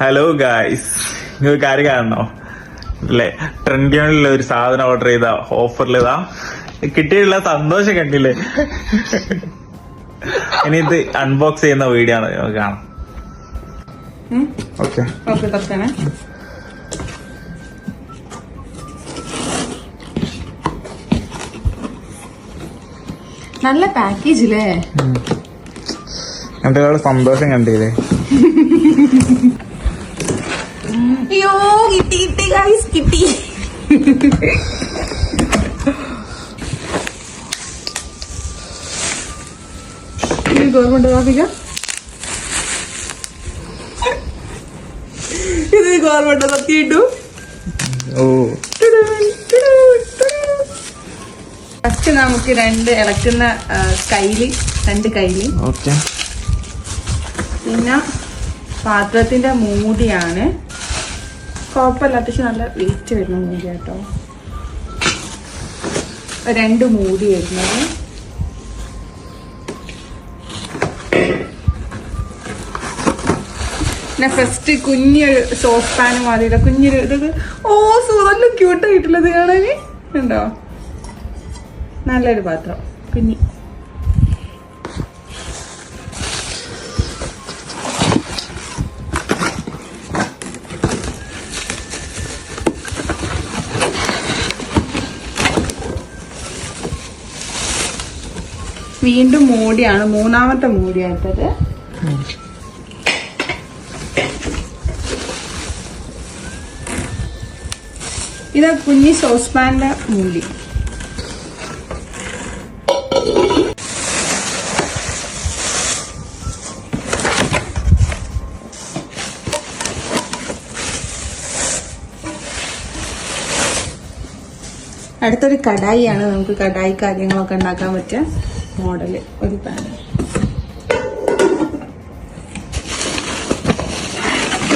Hello guys നിങ്ങൾ കാര്യം കാണണോ? അല്ലേ? ട്രെൻഡിയുള്ള ഒരു സാധനം ഓർഡർ ചെയ്ത ഓഫറിൽ ഇതാ. കിട്ടിയുള്ള സന്തോഷം കണ്ടില്ലേ? ഇനി ഇത് അൺബോക്സ് ചെയ്യുന്ന വീഡിയോ ആണ് നമുക്ക് കാണാം. ഓക്കെ നല്ല പാക്കേജ് അല്ലേ എന്റെ സന്തോഷം കണ്ടില്ലേ? അയ്യോ കിട്ടി കിട്ടി ഗൈസ് കിട്ടി. ഗവൺമെന്റ് ട്രാഫിക്ക ഇത് ഗവൺമെന്റ് സത്യയിട്ടു ഓ. ഫസ്റ്റ് നമുക്ക് രണ്ട് ഇളക്കുന്ന കൈലി രണ്ട് കൈലി ഓക്കെ. പിന്നെ പാത്രത്തിന്റെ മൂടിയാണ്. കുഴപ്പമില്ല അത്യാവശ്യം നല്ല വെയിറ്റ് വരുന്ന മൂടി കേട്ടോ രണ്ട് മൂടി വരുന്നത്. പിന്നെ ഫസ്റ്റ് കുഞ്ഞൊരു സോസ് പാൻ മാതിരി കുഞ്ഞൊരു ഇതൊക്കെ ഓ നല്ല ക്യൂട്ടായിട്ടുള്ളത് കാണാൻ ഉണ്ടോ നല്ലൊരു പാത്രം. കുഞ്ഞി വീണ്ടും മൂടിയാണ് മൂന്നാമത്തെ മൂടിയായിട്ടത്. ഇത് കുഞ്ഞി സോസ് പാന്റെ മൂടി. അടുത്തൊരു കടായിയാണ് നമുക്ക് കടായി കാര്യങ്ങളൊക്കെ ഉണ്ടാക്കാൻ പറ്റിയ മോഡൽ ഒരു പാൻ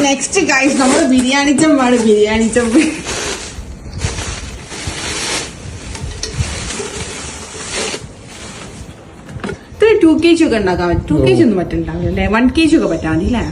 നെക്സ്റ്റ് ഗൈസ് നമ്മൾ ബിരിയാണി ചെമ്പാണ് ബിരിയാണി ചെമ്പ്. ടു കെ ജി ഒക്കെ ഉണ്ടാക്കാൻ പറ്റും ടു കെ ജി ഒന്നും പറ്റുന്നുണ്ടാവില്ല അല്ലേ? വൺ കെ ജി ഒക്കെ പറ്റാതില്ലേ